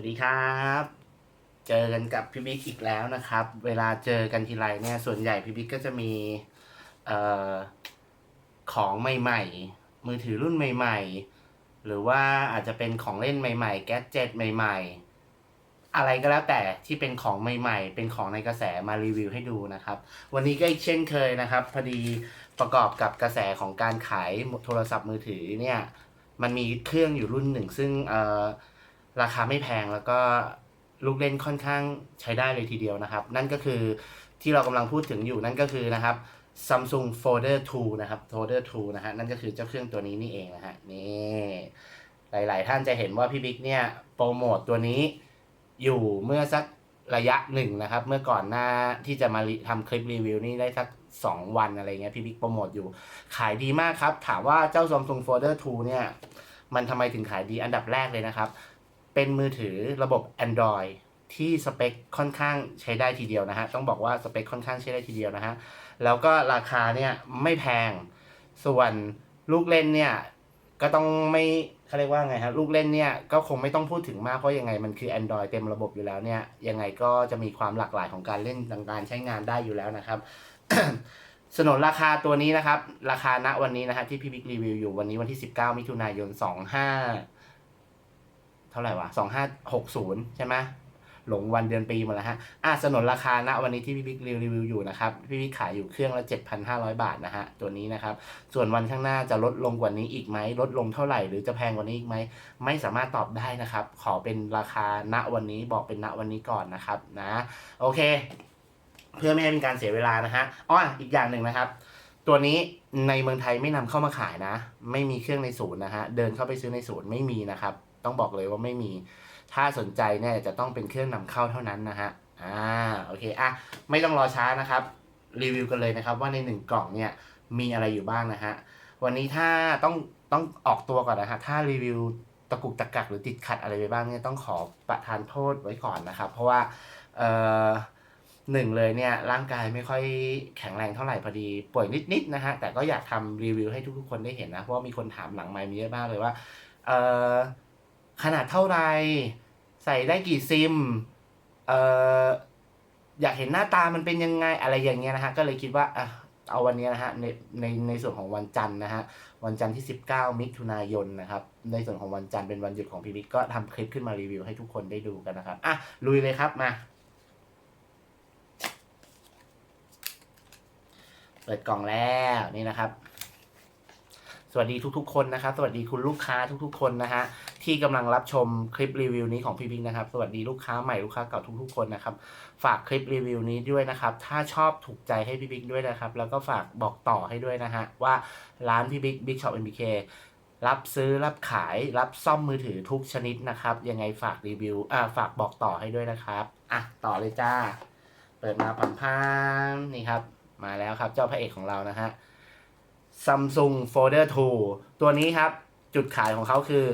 วัสดีครับ เจอกันกับพี่บิ๊กอีกแล้วนะครับ เวลาเจอกันทีไรเนี่ยส่วนใหญ่พี่บิ๊กก็จะมีเอ่อของใหม่ๆ มือถือรุ่นใหม่ ๆ หรือว่าอาจจะเป็นของเล่นใหม่ๆ แก๊สเจ็ตใหม่ ๆ อะไรก็แล้วแต่ที่เป็นของใหม่ ๆ เป็นของในกระแสมารีวิวให้ดูนะครับ วันนี้ก็อีกเช่นเคยนะครับ พอดีประกอบกับกระแสของการขายโทรศัพท์มือถือเนี่ยมันมีเครื่องอยู่รุ่นหนึ่งซึ่งเอ่อ ราคาไม่แพงแล้วก็ลูกเล่นค่อนข้างใช้ได้เลยทีเดียวนะครับ นั่นก็คือที่เรากำลังพูดถึงอยู่นั่นก็คือนะครับ Samsung Folder 2 นะครับ Folder 2 นะฮะนั่นก็คือเจ้าเครื่องตัวนี้นี่เองนะฮะนี่หลาย ๆ ท่านจะเห็นว่าพี่บิ๊กเนี่ยโปรโมทตัวนี้อยู่เมื่อสักระยะหนึ่งนะครับ เมื่อก่อนหน้าที่จะมาทำคลิปรีวิวนี่ได้สัก 2 วันอะไรเงี้ยพี่บิ๊กโปรโมทอยู่ ขายดีมากครับ ถามว่าเจ้า Samsung Folder 2 เนี่ย มันทำไมถึงขายดีอันดับแรกเลยนะครับ เป็นมือถือระบบ Android ที่สเปคค่อนข้างใช้ได้ทีเดียวนะฮะ ต้องบอกว่าสเปคค่อนข้างใช้ได้ทีเดียวนะฮะ แล้วก็ราคาเนี่ยไม่แพง ส่วนลูกเล่นเนี่ยก็ต้องไม่เขาเรียกว่าไงฮะลูกเล่นเนี่ยก็คงไม่ต้องพูดถึงมากเพราะยังไงมันคือ Android เต็มระบบอยู่แล้วเนี่ยยังไงก็จะมีความหลากหลายของการเล่นต่างๆใช้งานได้อยู่แล้วนะครับสนนราคาตัวนี้นะครับ ราคาณวันนี้นะฮะที่พี่บิ๊กรีวิวอยู่วันนี้วันที่ 19 มิถุนายน 25 ท่าไหร่วะ2560ใช่ไหมหลงวันเดือนปีหมาแล้วฮะอะสนนราคาณวันนี้ที่พี่บิ๊กรีวิวอยู่นะครับ พี่บิ๊กขายอยู่เครื่องละ 7,500 บาทนะฮะ ตัวนี้นะครับ ส่วนวันข้างหน้าจะลดลงกว่านี้อีกไหม ลดลงเท่าไหร่หรือจะแพงกว่านี้อีกไหม ไม่สามารถตอบได้นะครับ ขอเป็นราคาณวันนี้บอกเป็นณวันนี้ก่อนนะครับนะ โอเค เพื่อไม่ให้เป็นการเสียเวลานะฮะอ้ออีกอย่างหนึ่งนะครับ ตัวนี้ในเมืองไทยไม่นำเข้ามาขายนะ ไม่มีเครื่องในศูนย์นะฮะ เดินเข้าไปซื้อในศูนย์ไม่มีนะครับ ต้องบอกเลยว่าไม่มี ถ้าสนใจเนี่ยจะต้องเป็นเครื่องนำเข้าเท่านั้นนะฮะ อ่า โอเค อะ ไม่ต้องรอช้านะครับ รีวิวกันเลยนะครับ ว่าในหนึ่งกล่องเนี่ยมีอะไรอยู่บ้างนะฮะ วันนี้ถ้าต้องต้องออกตัวก่อนนะฮะ ถ้ารีวิวตะกุกตะกักหรือติดขัดอะไรไปบ้างเนี่ยต้องขอประทานโทษไว้ก่อนนะครับ เพราะว่า เอ่อหนึ่งเลยเนี่ยร่างกายไม่ค่อยแข็งแรงเท่าไหร่พอดีป่วยนิดๆนะฮะแต่ก็อยากทำรีวิวให้ทุกๆคนได้เห็นนะ เพราะว่ามีคนถามหลังไมค์มีเยอะมากเลยว่าเอ่อ ขนาดเท่าไหรใส่ได้กี่ซิม เอ่อ อยากเห็นหน้าตามันเป็นยังไงอะไรอย่างเงี้ยนะฮะ ก็เลยคิดว่าอะเอาวันนี้นะฮะในในในส่วนของวันจันทร์นะฮะวันจันทร์ที่ 19 มิถุนายนนะครับในส่วนของวันจันทร์เป็นวันหยุดของพีวิกก็ทำคลิปขึ้นมารีวิวให้ทุกคนได้ดูกันนะครับอะลุยเลยครับมา เปิดกล่องแล้วนี่นะครับ สวัสดีทุกๆคนนะครับ สวัสดีคุณลูกค้าทุกๆคนนะฮะ ที่กำลังรับชมคลิปรีวิวนี้ของพี่พิงนะครับ สวัสดีลูกค้าใหม่ลูกค้าเก่าทุกๆคนนะครับ ฝากคลิปรีวิวนี้ด้วยนะครับ ถ้าชอบถูกใจให้พี่บิ๊กด้วยนะครับ แล้วก็ฝากบอกต่อให้ด้วยนะฮะว่าร้านพี่บิ๊กบิ๊กช็อปเอ็มบีเรับซื้อรับขายรับซ่อมมือถือทุกชนิดนะครับ ยังไงฝากรีวิวอ่าฝากบอกต่อให้ด้วยนะครับ อะ ต่อเลยจ้า เปิดมาพันพันนี่ครับ มาแล้วครับ เจ้าพระเอกของเรานะฮะ Samsung Folder 2 ตัวนี้ครับ จุดขายของเขาคือ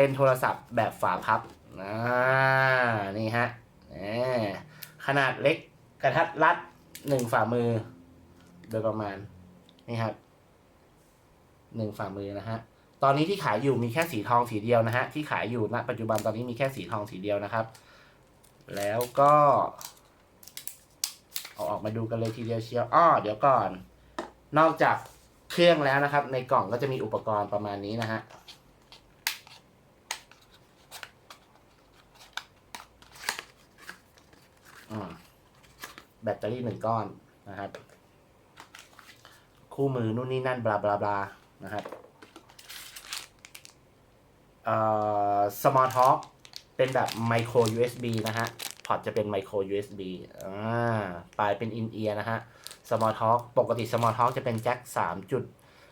เป็นโทรศัพท์แบบฝาพับอ่านี่ฮะขนาดเล็กกระทัดรัดหนึ่งฝ่ามือ โดยประมาณ นี่ครับหนึ่งฝ่ามือนะฮะ ตอนนี้ที่ขายอยู่มีแค่สีทองสีเดียวนะฮะ ที่ขายอยู่ณปัจจุบันตอนนี้มีแค่สีทองสีเดียวนะครับ แล้วก็เอาออกมาดูกันเลยทีเดียวเชียวอ้อเดี๋ยวก่อน นอกจากเครื่องแล้วนะครับ ในกล่องก็จะมีอุปกรณ์ประมาณนี้นะฮะ แบตเตอรี่หนึ่งก้อนนะครับ คู่มือนู่นนี่นั่นบลาบลาบลานะครับเอ่อ Small Talk เป็นแบบ Micro USB นะฮะพอร์ตจะเป็น Micro USB อ่าปลายเป็น In Ear นะฮะ Small Talk ปกติ Small Talk จะเป็นแจ็ค3จุด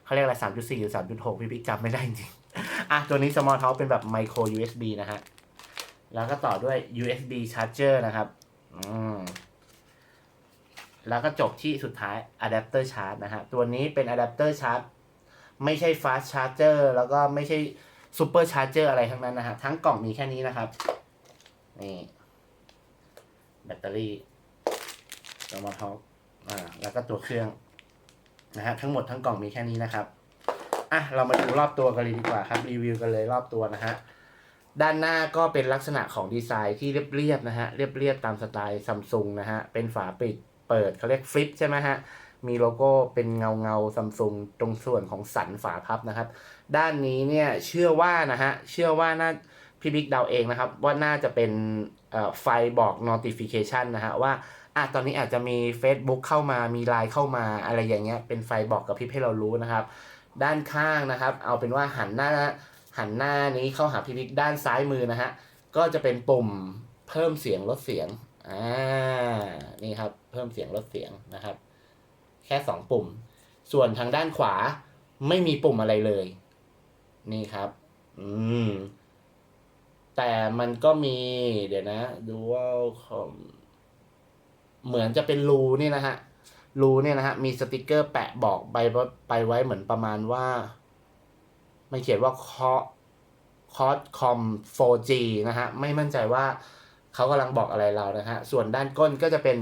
เขาเรียกอะไร 3.4 หรือ 3.6 พี่พี่จำไม่ได้จริงๆอะ ตัวนี้ Small Talk เป็นแบบ Micro USB นะฮะ แล้วก็ต่อด้วย USB Charger นะครับ อืม แล้วก็จบที่สุดท้าย Adapter Charge นะฮะ ตัวนี้เป็น Adapter Charge ไม่ใช่ Fast Charger แล้วก็ไม่ใช่ Super Charger อะไรทั้งนั้นนะฮะ ทั้งกล่องมีแค่นี้นะครับ นี่ แบตเตอรี่ Small Talk อ่า แล้วก็ตัวเครื่อง นะฮะ ทั้งหมดทั้งกล่องมีแค่นี้นะครับ อะ เรามาดูรอบตัวกันเลยดีกว่าครับ รีวิวกันเลยรอบตัวนะฮะ ด้านหน้าก็เป็นลักษณะของดีไซน์ที่เรียบๆนะฮะ เรียบๆตามสไตล์ซัมซุงนะฮะ เป็นฝาปิด เปิดเขาเรียกฟลิปใช่ไหมฮะ มีโลโก้เป็นเงาเงาซัมซุงตรงส่วนของสันฝาพับนะครับ ด้านนี้เนี่ยเชื่อว่านะฮะ เชื่อว่าน่าพี่บิ๊กเดาเองนะครับ ว่าน่าจะเป็นไฟบอก notification นะฮะว่าอะตอนนี้อาจจะมี Facebook เข้ามามีไลน์เข้ามาอะไรอย่างเงี้ย เป็นไฟบอกกับพี่ให้เรารู้นะครับ ด้านข้างนะครับ เอาเป็นว่าหันหน้าหันหน้านี้เข้าหาพี่บิ๊กด้านซ้ายมือนะฮะก็จะเป็นปุ่มเพิ่มเสียงลดเสียงอ่านี่ครับ เพิ่มเสียงลดเสียงนะครับ แค่สองปุ่ม ส่วนทางด้านขวาไม่มีปุ่มอะไรเลย นี่ครับ อืม แต่มันก็มี เดี๋ยวนะดูว่าเหมือนจะเป็นรูนี่นะฮะรูเนี่ยนะฮะมีสติกเกอร์แปะบอกไปไปไว้เหมือนประมาณว่า มันเขียนว่าคอคอสคอม 4G นะฮะ ไม่มั่นใจว่าเขากำลังบอกอะไรเรานะฮะ ส่วนด้านก้นก็จะเป็น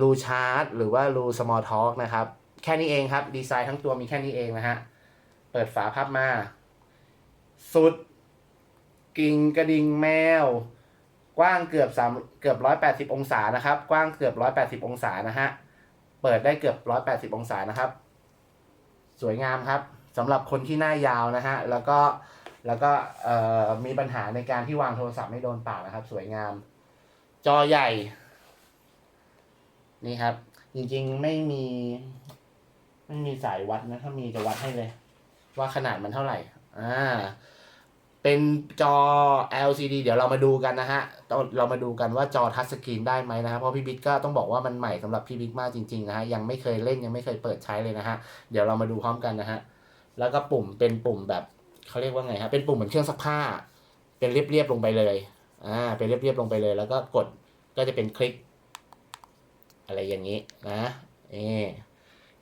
รูชาร์จหรือว่ารู small talk นะครับ แค่นี้เองครับ ดีไซน์ทั้งตัวมีแค่นี้เองนะฮะ เปิดฝาพับมา สุด กิ่งกระดิ่งแมว กว้างเกือบสามเกือบร้อยแปดสิบองศานะครับ กว้างเกือบร้อยแปดสิบองศานะฮะ เปิดได้เกือบร้อยแปดสิบองศานะครับ สวยงามครับสำหรับคนที่หน้ายาวนะฮะ แล้วก็แล้วก็มีปัญหาในการที่วางโทรศัพท์ไม่โดนปากนะครับ สวยงาม จอใหญ่ นี่ครับ จริงๆไม่มี ไม่มีสายวัดนะ ถ้ามีจะวัดให้เลย ว่าขนาดมันเท่าไหร่ อ่า เป็นจอ LCD เดี๋ยวเรามาดูกันนะฮะเราเรามาดูกันว่าจอทัชสกรีนได้ไหมนะครับ เพราะพี่บิ๊กก็ต้องบอกว่ามันใหม่สำหรับพี่บิ๊กมากจริงๆนะฮะ ยังไม่เคยเล่นยังไม่เคยเปิดใช้เลยนะฮะ เดี๋ยวเรามาดูพร้อมกันนะฮะ แล้วก็ปุ่มเป็นปุ่มแบบเขาเรียกว่าไงฮะ เป็นปุ่มเหมือนเครื่องซักผ้า เป็นเรียบๆลงไปเลย อ่า เป็นเรียบๆลงไปเลย แล้วก็กดก็จะเป็นคลิก อะไรอย่างนี้นะเออ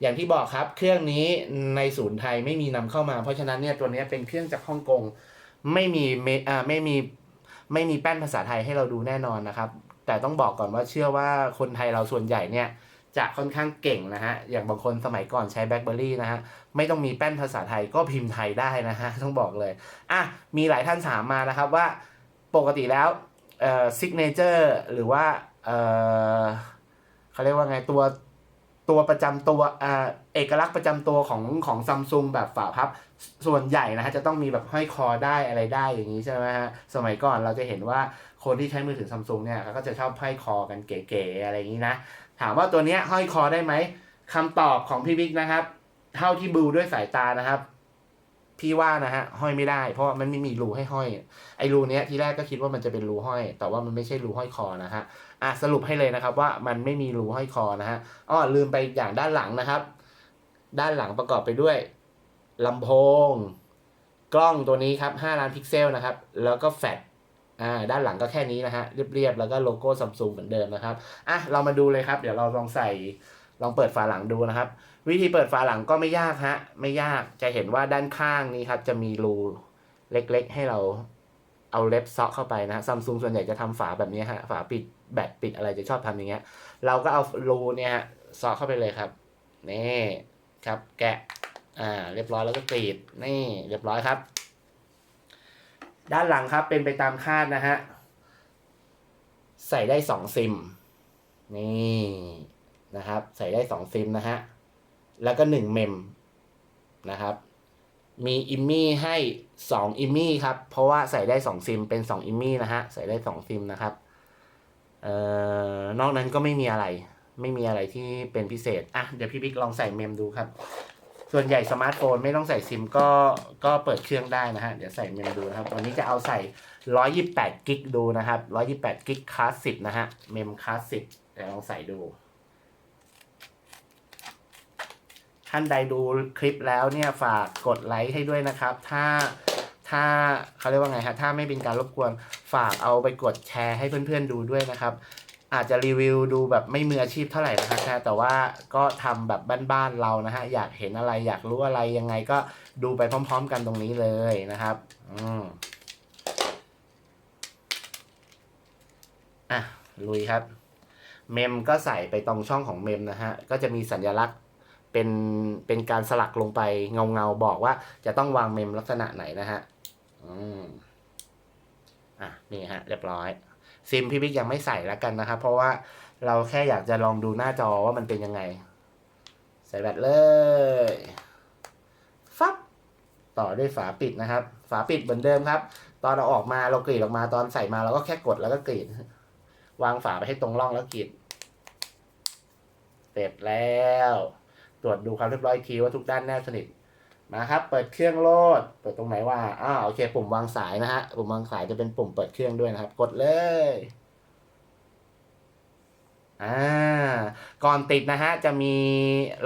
อย่างที่บอกครับเครื่องนี้ในศูนย์ไทยไม่มีนำเข้ามา เพราะฉะนั้นเนี่ยตัวนี้เป็นเครื่องจากฮ่องกงไม่มีเมอ่าไม่มีไม่มีแป้นภาษาไทยให้เราดูแน่นอนนะครับ แต่ต้องบอกก่อนว่าเชื่อว่าคนไทยเราส่วนใหญ่เนี่ยจะค่อนข้างเก่งนะฮะ อย่างบางคนสมัยก่อนใช้แบล็คเบอร์รี่นะฮะ ไม่ต้องมีแป้นภาษาไทยก็พิมพ์ไทยได้นะฮะ ต้องบอกเลย อะ มีหลายท่านถามมานะครับว่าปกติแล้วเอ่อซิกเนเจอร์หรือว่าเอ่อ เขาเรียกว่าไงตัวตัวประจำตัวอ่าเอกลักษณ์ประจำตัวของของซัมซุงแบบฝาพับ ส่วนใหญ่นะฮะจะต้องมีแบบห้อยคอได้อะไรได้อย่างนี้ใช่ไหมฮะสมัยก่อนเราจะเห็นว่าคนที่ใช้มือถือซัมซุงเนี่ยเขาก็จะชอบห้อยคอกันเก๋ๆอะไรอย่างนี้นะ ถามว่าตัวเนี้ยห้อยคอได้ไหมคำตอบของพี่บิ๊กนะครับ เท่าที่บูด้วยสายตานะครับ พี่ว่านะฮะห้อยไม่ได้ เพราะมันไม่มีรูให้ห้อย ไอ้รูเนี้ยทีแรกก็คิดว่ามันจะเป็นรูห้อย แต่ว่ามันไม่ใช่รูห้อยคอนะฮะอะสรุปให้เลยนะครับว่ามันไม่มีรูห้อยคอนะฮะอ้อลืมไปอย่างด้านหลังนะครับ ด้านหลังประกอบไปด้วยลำโพง กล้องตัวนี้ครับ5ล้านพิกเซลนะครับ แล้วก็แฟลชอ่าด้านหลังก็แค่นี้นะฮะเรียบๆแล้วก็โลโก้ซัมซุงเหมือนเดิมนะครับอะเรามาดูเลยครับ เดี๋ยวเราลองใส่ ลองเปิดฝาหลังดูนะครับ วิธีเปิดฝาหลังก็ไม่ยากฮะไม่ยากจะเห็นว่าด้านข้างนี้ครับ จะมีรูเล็กๆ ให้เราเอาเล็บเซาะเข้าไปนะซัมซุงส่วนใหญ่จะทำฝาแบบนี้ฮะฝาปิดแบตปิดอะไรจะชอบทำอย่างเงี้ย เราก็เอารูเนี่ยฮะเซาะเข้าไปเลยครับนี่ครับ แกะอ่าเรียบร้อยแล้วก็กรีดนี่เรียบร้อยครับ ด้านหลังครับเป็นไปตามคาดนะฮะใส่ได้สองซิม นี่ นะครับ ใส่ได้สองซิมนะฮะ แล้วก็หนึ่งเมมนะครับ มีอิมมี่ให้สองอิมมี่ครับ เพราะว่าใส่ได้สองซิมเป็นสองอิมมี่นะฮะ ใส่ได้สองซิมนะครับเอ่อนอกนั้นก็ไม่มีอะไร ไม่มีอะไรที่เป็นพิเศษ อะ เดี๋ยวพี่บิ๊กลองใส่เมมดูครับ ส่วนใหญ่สมาร์ทโฟนไม่ต้องใส่ซิมก็ก็เปิดเครื่องได้นะฮะ เดี๋ยวใส่เมมดูนะครับ วันนี้จะเอาใส่128กิกดูนะครับ128กิกคลาสสิกนะฮะ เมมคลาสสิกเดี๋ยวลองใส่ดู ท่านใดดูคลิปแล้วเนี่ยฝากกดไลค์ให้ด้วยนะครับ ถ้าถ้าเขาเรียกว่าไงฮะถ้าไม่เป็นการรบกวนฝากเอาไปกดแชร์ให้เพื่อนๆดูด้วยนะครับ อาจจะรีวิวดูแบบไม่มืออาชีพเท่าไหร่นะครับนะแต่ว่าก็ทำแบบบ้านๆเรานะฮะอยากเห็นอะไรอยากรู้อะไรยังไงก็ดูไปพร้อม ๆ กันตรงนี้เลยนะครับ อืมอะลุยครับ เมมก็ใส่ไปตรงช่องของเมมนะฮะก็จะมีสัญลักษณ์ เป็นเป็นการสลักลงไปเงาเงาบอกว่าจะต้องวางเมมลักษณะไหนนะฮะอืมอะนี่ฮะ เรียบร้อย ซิมพี่บิ๊กยังไม่ใส่แล้วกันนะครับ เพราะว่าเราแค่อยากจะลองดูหน้าจอว่ามันเป็นยังไง ใส่แบตเลยฟับต่อด้วยฝาปิดนะครับ ฝาปิดเหมือนเดิมครับ ตอนเราออกมาเรากรีดออกมาตอนใส่มาเราก็แค่กดแล้วก็กรีด วางฝาไปให้ตรงร่องแล้วกรีดเสร็จแล้ว ตรวจดูความเรียบร้อยทีว่าทุกด้านแนบสนิทมาครับ เปิดเครื่องโลด เปิดตรงไหนว่าอ้าวโอเค ปุ่มวางสายนะฮะ ปุ่มวางสายจะเป็นปุ่มเปิดเครื่องด้วยนะครับ กดเลย อ่า ก่อนติดนะฮะ จะมี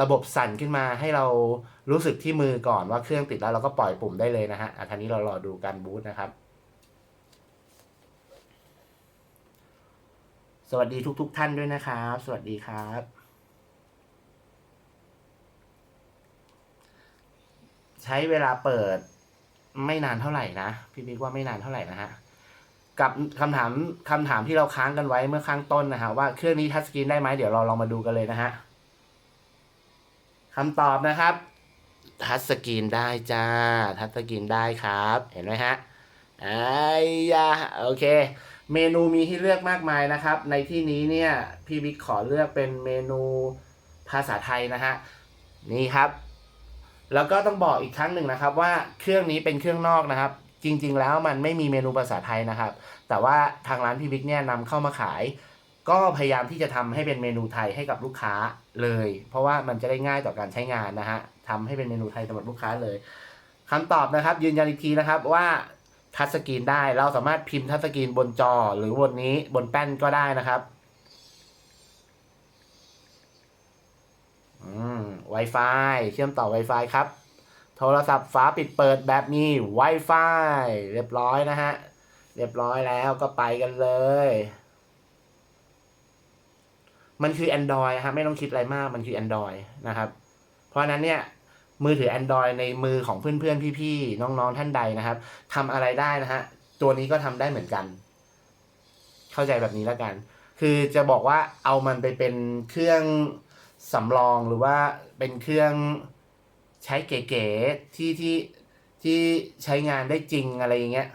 ระบบสั่นขึ้นมาให้เรารู้สึกที่มือก่อนว่าเครื่องติดแล้วเราก็ปล่อยปุ่มได้เลยนะฮะอะทีนี้เรารอดูการบูตนะครับ สวัสดีทุก ๆทท่านด้วยนะครับ สวัสดีครับ ช้เวลาเปิดไม่นานเท่าไหร่นะ พี่บิ๊กว่าไม่นานเท่าไหร่นะฮะกับคำถามคำถามที่เราค้างกันไว้เมื่อข้างต้นนะฮะว่าเครื่องนี้ทัชสกรีนได้ไหมเดี๋ยวเราลองมาดูกันเลยนะฮะคำตอบนะครับ ทัชสกรีนได้จ้า ทัชสกรีนได้ครับ เห็นไหมฮะไอ้ยาโอเค เมนูมีให้เลือกมากมายนะครับ ในที่นี้เนี่ยพี่บิ๊กขอเลือกเป็นเมนูภาษาไทยนะฮะนี่ครับ แล้วก็ต้องบอกอีกครั้งหนึ่งนะครับว่าเครื่องนี้เป็นเครื่องนอกนะครับ จริง ๆ แล้วมันไม่มีเมนูภาษาไทยนะครับ แต่ว่าทางร้านพี่บิ๊กเนี่ยนำเข้ามาขาย ก็พยายามที่จะทำให้เป็นเมนูไทยให้กับลูกค้าเลย เพราะว่ามันจะได้ง่ายต่อการใช้งานนะฮะทำให้เป็นเมนูไทยสำหรับลูกค้าเลยคำตอบนะครับ ยืนยันอีกทีนะครับว่าทัชสกรีนได้เราสามารถพิมพ์ทัชสกรีนบนจอ หรือบนนี้บนแป้นก็ได้นะครับ อืม Wi-Fi เชื่อมต่อ Wi-Fi ครับ โทรศัพท์ฝาปิดเปิดแบบมี Wi-Fi เรียบร้อยนะฮะ เรียบร้อยแล้วก็ไปกันเลย มันคือ Android ฮะไม่ต้องคิดอะไรมากมันคือ Android นะครับ เพราะนั้นเนี่ยมือถือ Android ในมือของเพื่อนๆ พี่ๆ น้องๆ ท่านใดนะครับทำอะไรได้นะฮะ ตัวนี้ก็ทำได้เหมือนกัน เข้าใจแบบนี้แล้วกัน คือจะบอกว่าเอามันไปเป็นเครื่อง สำรองหรือว่าเป็นเครื่องใช้เก๋ๆที่ที่ที่ใช้งานได้จริงอะไรอย่างเงี้ย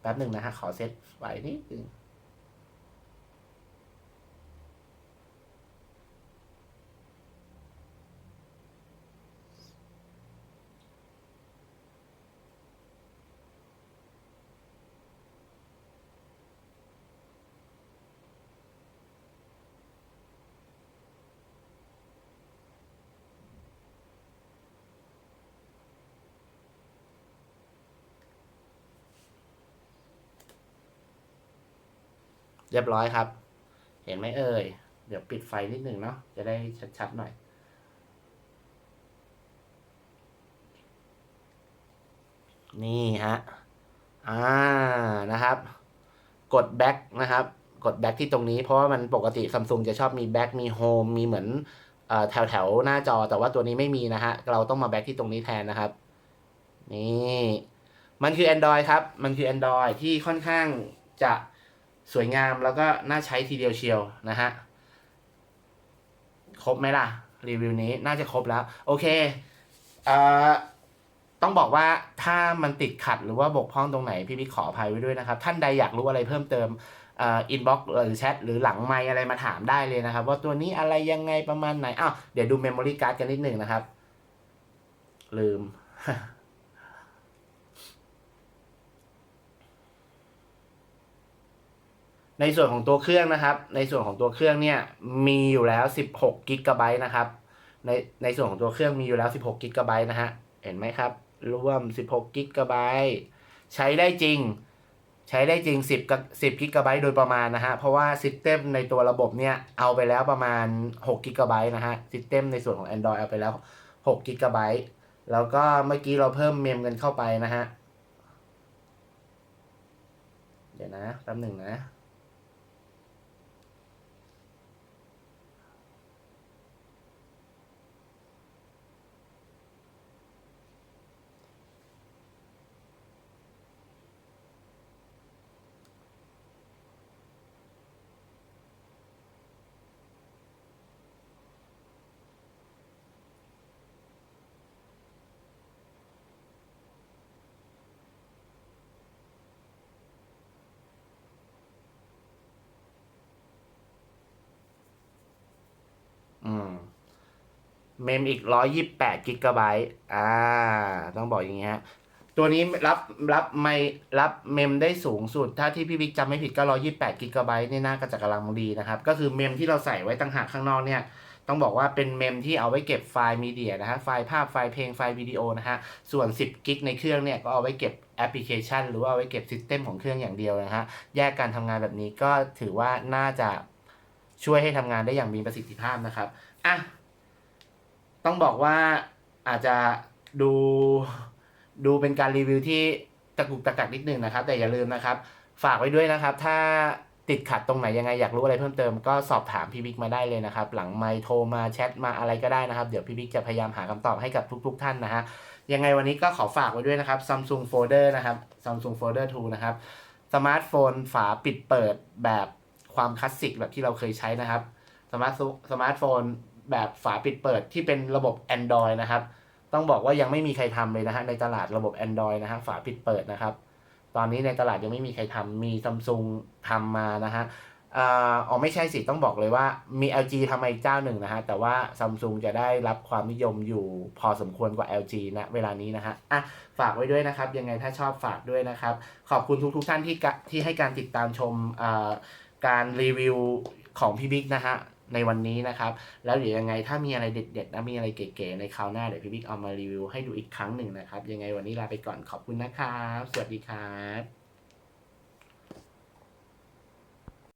แป๊บหนึ่งนะฮะ ขอเซตไว้นิดนึง เรียบร้อยครับ เห็นไหมเอ่ย เดี๋ยวปิดไฟนิดหนึ่งเนาะ จะได้ชัดๆหน่อย นี่ฮะ อ่า นะครับ กดแบ็กนะครับ กดแบ็กที่ตรงนี้ เพราะว่ามันปกติซัมซุงจะชอบมีแบ็กมีโฮม มีเหมือนแถวแถวๆหน้าจอ แต่ว่าตัวนี้ไม่มีนะฮะ เราต้องมาแบ็กที่ตรงนี้แทนนะครับ นี่ มันคือ Android ครับ มันคือ Android ที่ค่อนข้างจะ สวยงามแล้วก็น่าใช้ทีเดียวเชียวนะฮะ ครบไหมล่ะ รีวิวนี้น่าจะครบแล้ว โอเคเอ่อต้องบอกว่าถ้ามันติดขัดหรือว่าบกพร่องตรงไหนพี่พี่ขออภัยไว้ด้วยนะครับ ท่านใดอยากรู้อะไรเพิ่มเติมเอ่ออินบ็อกซ์หรือแชทหรือหลังไมค์อะไรมาถามได้เลยนะครับ ว่าตัวนี้อะไรยังไงประมาณไหนอ้าวเดี๋ยวดูเมมโมรี่การ์ดกันนิดหนึ่งนะครับ ลืม ในส่วนของตัวเครื่องนะครับ ในส่วนของตัวเครื่องเนี่ยมีอยู่แล้ว 16กิกะไบต์นะครับ ในในส่วนของตัวเครื่องมีอยู่แล้ว 16กิกะไบต์นะฮะ เห็นไหมครับ รวม 16กิกะไบต์ใช้ได้จริง ใช้ได้จริง 10กับ10กิกะไบต์โดยประมาณนะฮะ เพราะว่าซิสเต็มในตัวระบบเนี่ยเอาไปแล้วประมาณ6กิกะไบต์นะฮะซิสเต็มในส่วนของ Android เอาไปแล้ว6กิกะไบต์แล้วก็เมื่อกี้เราเพิ่มเมมกันเข้าไปนะฮะ เดี๋ยวนะแป๊บหนึ่งนะ เมมอีกร้อยยี่แปดกิกะไบต์อ่า ต้องบอกอย่างเงี้ยตัวนี้รับรับไม่รับเมมได้สูงสุด ถ้าที่พี่บิ๊กจำไม่ผิดก็ร้อยี่แปดกิกะไบต์นี่น่าก็จะกำลังดีนะครับ ก็คือเมมที่เราใส่ไว้ต่างหากข้างนอกเนี่ย ต้องบอกว่าเป็นเมมที่เอาไว้เก็บไฟล์มีเดียนะฮะ ไฟล์ภาพ ไฟล์เพลง ไฟล์วิดีโอนะฮะ ส่วน 10กิกในเครื่องเนี่ย ก็เอาไว้เก็บแอปพลิเคชัน หรือว่าเอาไว้เก็บซิสเต็มของเครื่องอย่างเดียวนะฮะ แยกการทำงานแบบนี้ก็ถือว่าน่าจะช่วยให้ทำงานได้อย่างมีประสิทธิภาพนะครับ อะ ต้องบอกว่าอาจจะดูดูเป็นการรีวิวที่ตะกุกตะกักนิดนึงนะครับ แต่อย่าลืมนะครับ ฝากไว้ด้วยนะครับ ถ้าติดขัดตรงไหนยังไงอยากรู้อะไรเพิ่มเติมก็สอบถามพี่บิ๊กมาได้เลยนะครับ หลังไมโทรมาแชทมาอะไรก็ได้นะครับ เดี๋ยวพี่บิ๊กจะพยายามหาคำตอบให้กับทุกๆท่านนะฮะยังไงวันนี้ก็ขอฝากไว้ด้วยนะครับ Samsung Folder นะครับ Samsung Folder 2 นะครับสมาร์ทโฟนฝาปิดเปิดแบบความคลาสสิกแบบที่เราเคยใช้นะครับสมาร์ทสมาร์ทโฟน แบบฝาปิดเปิดที่เป็นระบบ Android นะครับ ต้องบอกว่ายังไม่มีใครทำเลยนะฮะในตลาดระบบ Android นะฮะฝาปิดเปิดนะครับ ตอนนี้ในตลาดยังไม่มีใครทำมีซัมซุงทำมานะฮะอ๋อไม่ใช่สิต้องบอกเลยว่ามี LG ทำมาอีกเจ้าหนึ่งนะฮะ แต่ว่าซัมซุงจะได้รับความนิยมอยู่พอสมควรกว่า LG นะเวลานี้นะฮะอะฝากไว้ด้วยนะครับ ยังไงถ้าชอบฝากด้วยนะครับ ขอบคุณทุกๆท่านที่ที่ให้การติดตามชมการรีวิวของพี่บิ๊กนะฮะ ในวันนี้นะครับ แล้วเดี๋ยวยังไงถ้ามีอะไรเด็ดๆนะมีอะไรเก๋ๆในคราวหน้าเดี๋ยวพี่บิ๊กเอามารีวิวให้ดูอีกครั้งหนึ่งนะครับ ยังไงวันนี้ลาไปก่อนขอบคุณนะครับ สวัสดีครับ